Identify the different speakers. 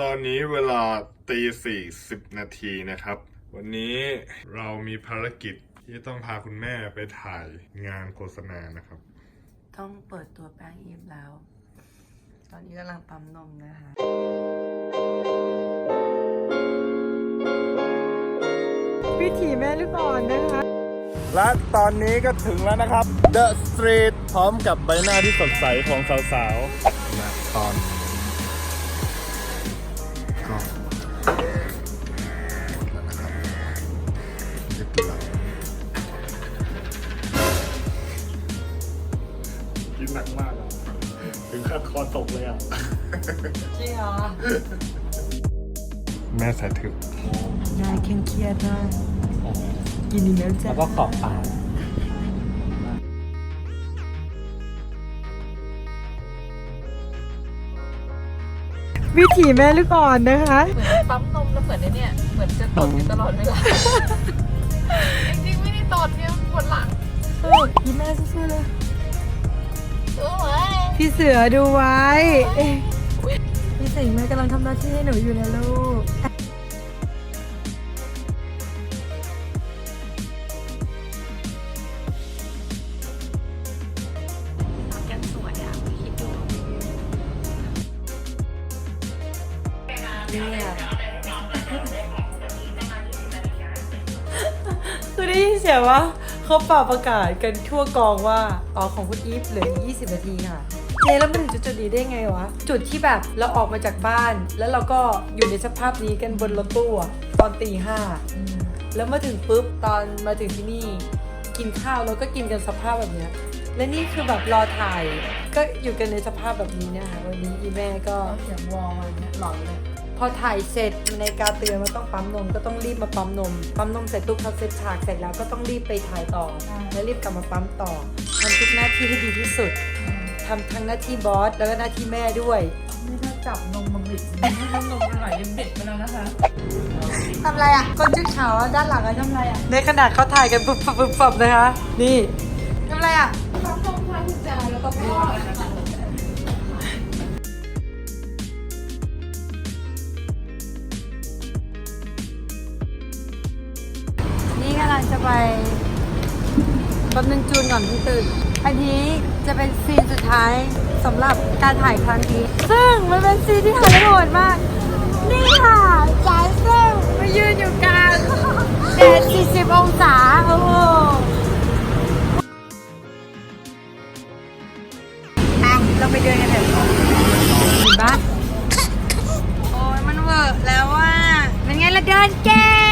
Speaker 1: ตอนนี้เวลาตีสี่สิบนาทีนะครับ วันนี้เรามีภารกิจที่ต้องพาคุณแม่ไปถ่ายงานโฆษณานะครับ
Speaker 2: ต้องเปิดตัวแป้งอีฟแล้ว ตอนนี้กำลังปั๊มนมนะคะวิถีแม่ลูกอ่อนนะคะ
Speaker 1: และตอนนี้ก็ถึงแล้วนะครับ The Street พร้อมกับใบหน้าที่สดใสของสาวๆณตอน หนักมากอะถึงขั้นคอตกเลยอะ
Speaker 2: จริงเหรอ
Speaker 1: แม่สายถึก
Speaker 2: นายเคร่งเครียดมากกินอีกแล้วจ้ะ
Speaker 3: แล้วก็ขอบปาก
Speaker 2: วิถีแม่ลูกอ่อนนะคะ
Speaker 4: เหมือนปั๊มนมแล้วเหมือนไอ้เนี่ย เหมือนจะตดอยู่ตลอดเวลา จริงๆไม่ได้ตดเนี่ยปวดหลัง
Speaker 2: เออพี่แม่สู้ๆเลย
Speaker 4: เออเว้ย
Speaker 2: พี่เสือดูไว้ พี่สิงห์แม่กำลังทำหน้าที่ให้หนูอยู่นะลูก
Speaker 4: ยังสวยอะคิดดู
Speaker 2: เนี่ยคือได้ยินเสียงว่าเขาเป่าประกาศกันทั่วกองว่า อ๋อของคุณอีฟเหลืออีก20 นาทีค่ะ เจแล้วมันถึงจุดจุดๆนี้ได้ไงวะ จุดที่แบบเราออกมาจากบ้าน แล้วเราก็อยู่ในสภาพนี้กันบนรถตู้อะตอนตีห้าแล้วมาถึงปุ๊บตอนมาถึงที่นี่ กินข้าวแล้วก็กินกันสภาพแบบเนี้ยและนี่คือแบบรอถ่าย ก็อยู่กันในสภาพแบบนี้นะคะวันนี้อีแม่ก็
Speaker 4: เสียงวอลอะไรเนี่ยหลอนเลย
Speaker 2: พอถ่ายเสร็จในการเตือนว่าต้องปั๊มนมก็ต้องรีบมาปั๊มนม ปั๊มนมเสร็จปุ๊บพอเสร็จฉากเสร็จแล้วก็ต้องรีบไปถ่ายต่อ แล้วรีบกลับมาปั๊มต่อทำทุกหน้าที่ให้ดีที่สุด ทำทั้งหน้าที่บอสแล้วก็หน้าที่แม่ด้วย
Speaker 4: นี่ถ้าจับนมมาบิดนี่ถ้านมมันไหลยังบิดไปแล้วนะคะ
Speaker 2: ทำอะไรอะคนชุดขาวอะด้านหลังอะทำอะไรอะในขนาดเขาถ่ายกันปุ๊บปุ๊บปุ๊บปุ๊บนะคะ นี่ทำอะไรอะ
Speaker 4: ปั๊มนมทางคุณจาแล้วก็พ่อนะคะ
Speaker 2: นี่กำลังจะไป แป๊บนึงจูนก่อนเพิ่งตื่น อันนี้จะเป็นซีนสุดท้ายสำหรับการถ่ายครั้งนี้ ซึ่งมันเป็นซีนที่ถ่ายได้โหดมาก นี่ค่ะสายเส้นมายืนอยู่กลางแดด40 องศา โอ้โหอะเราไปเดินกันเถอะเห็นปะโอ้ยมันเวอร์แล้วว่าเป็นไงล่ะเดินเก่ง